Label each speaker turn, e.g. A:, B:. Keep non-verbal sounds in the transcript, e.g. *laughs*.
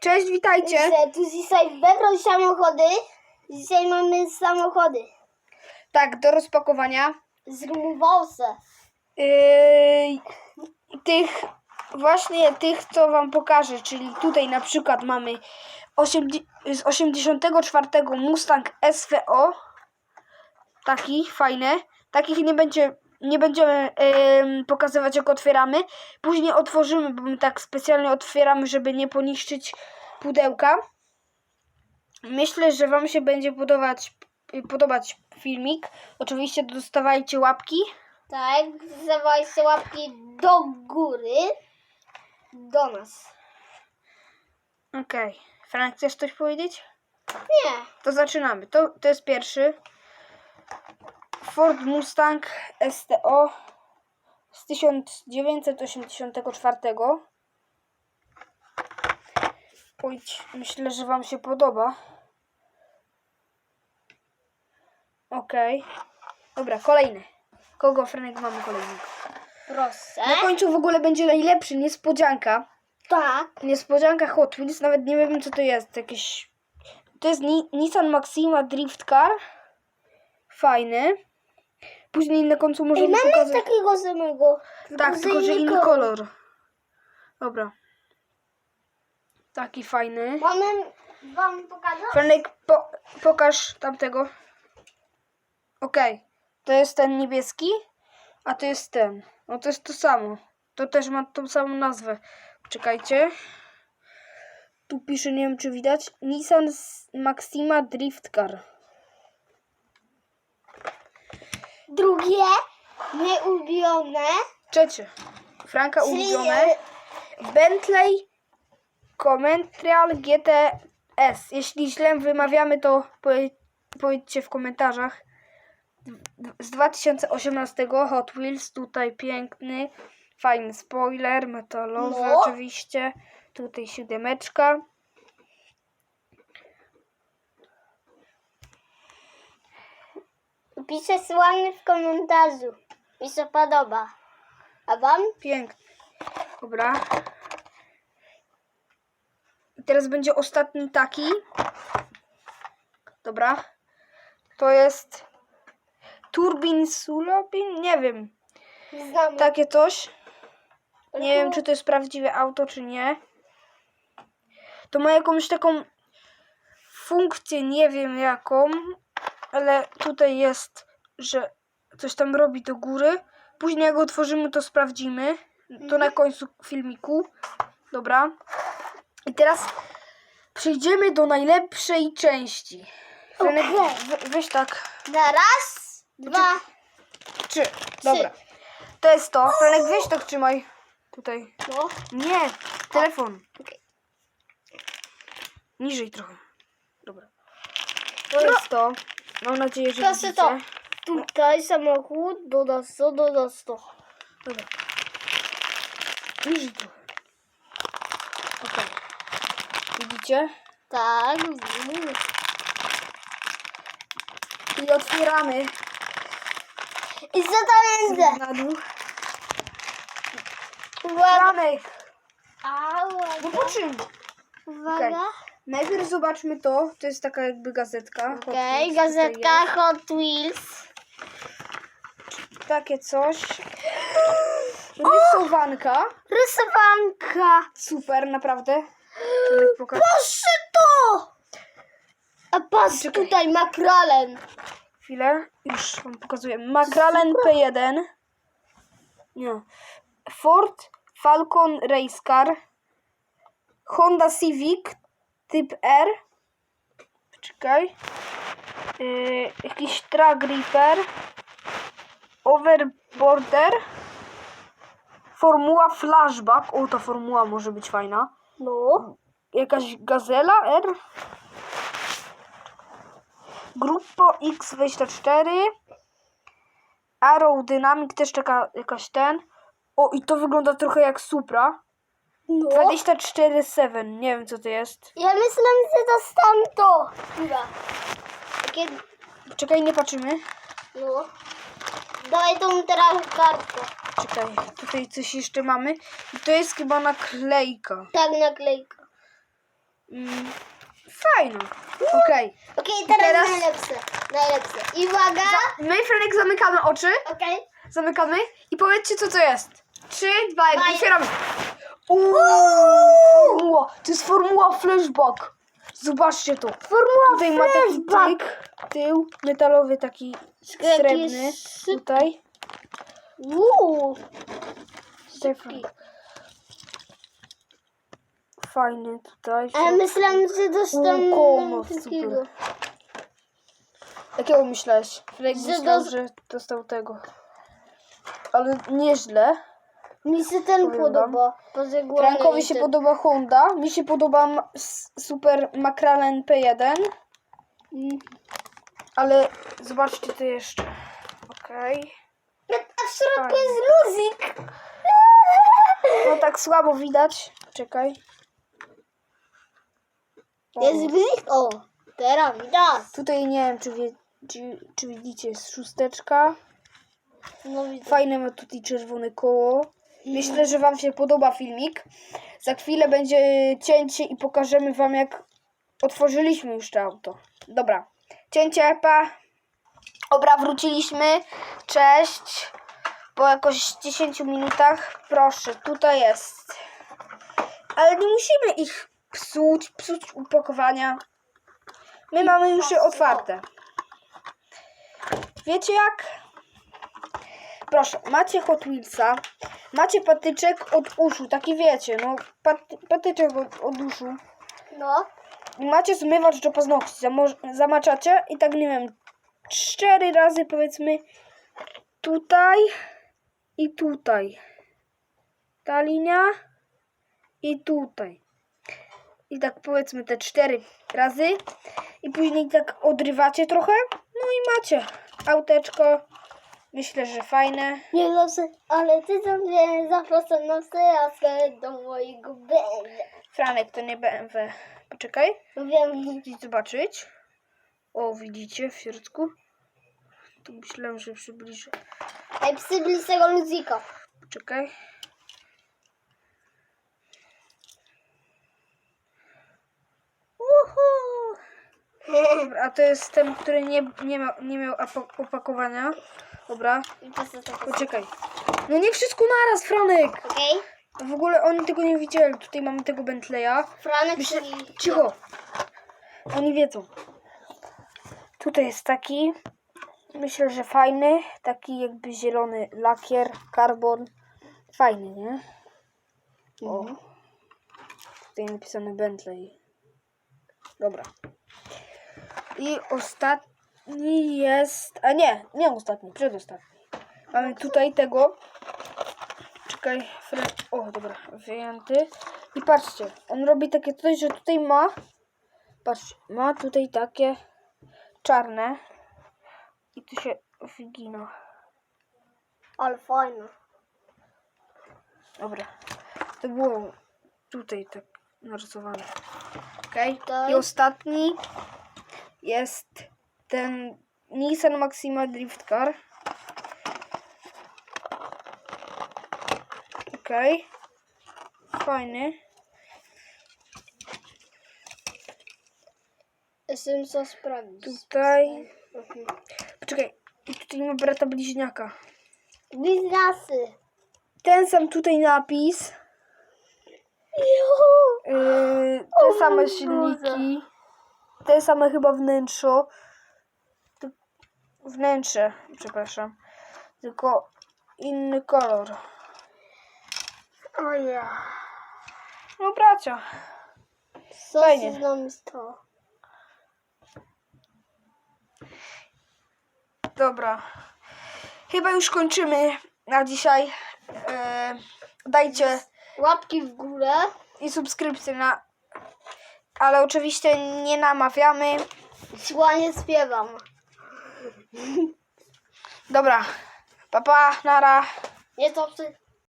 A: Cześć, witajcie.
B: Że tu dzisiaj wybrał samochody. Dzisiaj mamy samochody.
A: Tak, do rozpakowania.
B: Zrumował se.
A: Yy, tych, właśnie tych, co wam pokażę, czyli tutaj na przykład mamy 80, z 84 Mustang SVO. Taki fajny. Takich nie będzie. Nie będziemy em, pokazywać jak otwieramy. Później otworzymy, bo my tak specjalnie otwieramy, żeby nie poniszczyć pudełka. Myślę, że Wam się będzie podobać, podobać filmik. Oczywiście dostawajcie łapki.
B: Tak, zawajcie łapki do góry. Do nas.
A: Okej. Frank, chcesz coś powiedzieć?
B: Nie.
A: To zaczynamy. To, to jest pierwszy. Ford Mustang STO z 1984. Pójdź, myślę, że Wam się podoba. Okej. Dobra, kolejny. Kogo, Franek, mamy kolejnego?
B: Proszę.
A: Na końcu w ogóle będzie najlepszy, niespodzianka.
B: Tak.
A: Niespodzianka Hot Wheels, nawet nie wiem co to jest. Jakieś. To jest Ni- Nissan Maxima Drift Car. Fajny. Później na końcu możemy
B: mamy
A: pokazać.
B: takiego samego.
A: Tak, tylko że inny kolor. Dobra. Taki fajny.
B: Mamy wam pokazać?
A: Franek, po, pokaż tamtego. Okej. To jest ten niebieski, a to jest ten. No to jest to samo. To też ma tą samą nazwę. Czekajcie. Tu pisze, nie wiem czy widać. Nissan Maxima Drift Car.
B: Drugie, nieulubione.
A: Trzecie. Franka
B: Czyli,
A: ulubione.
B: e,
A: Bentley Commercial GTS. Jeśli źle wymawiamy, to powie, powiedzcie w komentarzach. Z 2018 Hot Wheels, tutaj piękny, fajny spoiler, metalowy
B: No.
A: oczywiście. Tutaj siódemeczka.
B: Pisze słany w komentarzu. Mi się podoba. A wam?
A: Piękny. Dobra. I teraz będzie ostatni taki. Dobra. To jest Turbin Sulopin? Nie wiem. Takie coś. Nie wiem, czy to jest prawdziwe auto, czy nie. To ma jakąś taką funkcję, nie wiem jaką, ale tutaj jest, że coś tam robi do góry. Później jak go otworzymy, to sprawdzimy. To na końcu filmiku. Dobra. I teraz przejdziemy do najlepszej części.
B: Okej.
A: we- weź tak.
B: Na raz, dwa.
A: Trzy. Dobra. To jest to. Franek, weź tak trzymaj. Tutaj.
B: No.
A: Nie, telefon.
B: Okej.
A: Niżej trochę. Dobra. To jest to. Mam nadzieję, że widzicie.
B: to. Tutaj samochód, do nas to, do nas to.
A: Dobra. Niżej trochę. Okej. Widzicie?
B: Tak. widzimy.
A: I otwieramy
B: I co tam będzie?
A: na dół.
B: Uwaga.
A: Franek,
B: A,
A: no po czym?
B: Uwaga.
A: Najpierw zobaczmy to. To jest taka jakby gazetka. Hot
B: Okej,
A: Wheels tutaj
B: gazetka
A: jest.
B: Hot Wheels.
A: Takie coś. *gasps* Rysowanka.
B: Rysowanka.
A: Super, naprawdę. *gasps*
B: Proszę to! A patrz
A: Czekaj.
B: tutaj, makralen.
A: Chwilę, już wam pokazuję. McLaren P1. Nie. Ford Falcon Race Car. Honda Civic typ R. Czekaj. Yy, jakiś Track Reaper. Overboarder. Formuła Flashback. O, ta formuła może być fajna.
B: No.
A: Jakaś Gazela R. Gruppo X24. Arrow Dynamic też taka jakaś ten. O, i to wygląda trochę jak Supra.
B: No.
A: 24-7, nie wiem co to jest.
B: Ja myślałem, że to z tamto. Chyba. Takie,
A: Czekaj, nie patrzymy.
B: no. Dawaj tą teraz kartkę.
A: Czekaj, tutaj coś jeszcze mamy. I to jest chyba naklejka.
B: Tak, naklejka.
A: Mm, fajno. Okej.
B: Okej, teraz,
A: teraz-
B: najlepsze. Najlepsze. I uwaga.
A: My, Franek, zamykamy oczy.
B: Okej.
A: Zamykamy i powiedzcie, co to jest. Trzy, dwa, jeden,
B: Dwa,
A: otwieramy. Uuu, to jest formuła flashback. Zobaczcie to.
B: Formuła
A: Tutaj ma taki
B: flashback.
A: tyk, tył metalowy, taki srebrny.
B: syp-
A: Tutaj.
B: Uuu.
A: Tutaj Franek. Fajny tutaj.
B: A myślałam, że dostanę
A: Koło,
B: takiego.
A: Jakiego myślałeś? Franek
B: Że
A: myślał,
B: dos-
A: że dostał tego. Ale nieźle.
B: Mi się ten
A: Powiem
B: podoba. Poza głową
A: Frankowi
B: i
A: się
B: ten.
A: podoba Honda, mi się podoba ma- s- Super McLaren P1,
B: Mm.
A: ale zobaczcie to jeszcze. Okej.
B: A w środku
A: Fajnie.
B: jest luzik.
A: No tak słabo widać. Czekaj. *laughs* O,
B: Jest luzik? O, teraz widać.
A: Tutaj nie wiem, czy, wie, czy, czy widzicie, jest szósteczka.
B: No widzę.
A: Fajne ma tutaj czerwone koło. Myślę, że Wam się podoba filmik. Za chwilę będzie cięcie i pokażemy Wam, jak otworzyliśmy już to auto. Dobra, cięcie, pa. Dobra, wróciliśmy. Cześć. Po jakoś 10 minutach. Proszę, tutaj jest. Ale nie musimy ich psuć, psuć upakowania. My mamy już je otwarte. Wiecie jak? Proszę, macie Hot Wheelsa, macie patyczek od uszu, taki wiecie, no pat, patyczek od, od uszu.
B: No.
A: Macie zmywacz do paznokci, zamo- zamaczacie i tak nie wiem, cztery razy powiedzmy tutaj i tutaj. Ta linia i tutaj. I tak powiedzmy te cztery razy i później tak odrywacie trochę, no i macie auteczko. Myślę, że fajne.
B: Nie dobrze, ale ty tam mnie zapraszam na przejazdę do mojego BMW.
A: Franek to nie BMW. Poczekaj.
B: No wiem,
A: Chcecie zobaczyć? O, widzicie w środku? Tu myślałem, że przybliżę.
B: Ej, przybliż tego luzika.
A: Poczekaj. Uhu! *laughs* Dobra, a to jest ten, który nie, nie, ma, nie miał opakowania. Dobra,
B: I po co to
A: poczekaj. No nie wszystko naraz, Franek!
B: Okej?
A: W ogóle oni tego nie widzieli. Tutaj mamy tego Bentleya.
B: Franek
A: Myślę,
B: i...
A: cicho. Oni wiedzą. Tutaj jest taki. Myślę, że fajny. Taki jakby zielony lakier, karbon. Fajny, nie? O. Tutaj napisane Bentley. Dobra. I ostatni jest. A nie, nie ostatni, przedostatni. Mamy tutaj tego. Czekaj, Fre- o dobra, wyjęty. I patrzcie, on robi takie coś, że tutaj ma, patrzcie, ma tutaj takie czarne i tu się wygina.
B: Ale fajne.
A: Dobra, to było tutaj tak narysowane. Okej,
B: Tak.
A: i ostatni jest ten Nissan Maxima Drift Car. Okej, fajny.
B: Jestem co sprawdzić.
A: Tutaj
B: Mhm.
A: Poczekaj, tutaj ma brata bliźniaka.
B: Biznesy.
A: Ten sam tutaj napis.
B: Juhu.
A: Yy, te same silniki. Te same chyba wnętrze. Wnętrze, przepraszam. Tylko inny kolor.
B: O ja.
A: No bracia.
B: Co
A: Fajnie.
B: się z nami stało?
A: Dobra. Chyba już kończymy na dzisiaj. Yy, dajcie
B: Łapki w górę.
A: i subskrypcję na... Ale oczywiście nie namawiamy.
B: Słanie śpiewam.
A: Dobra. Papa, nara.
B: Nie to.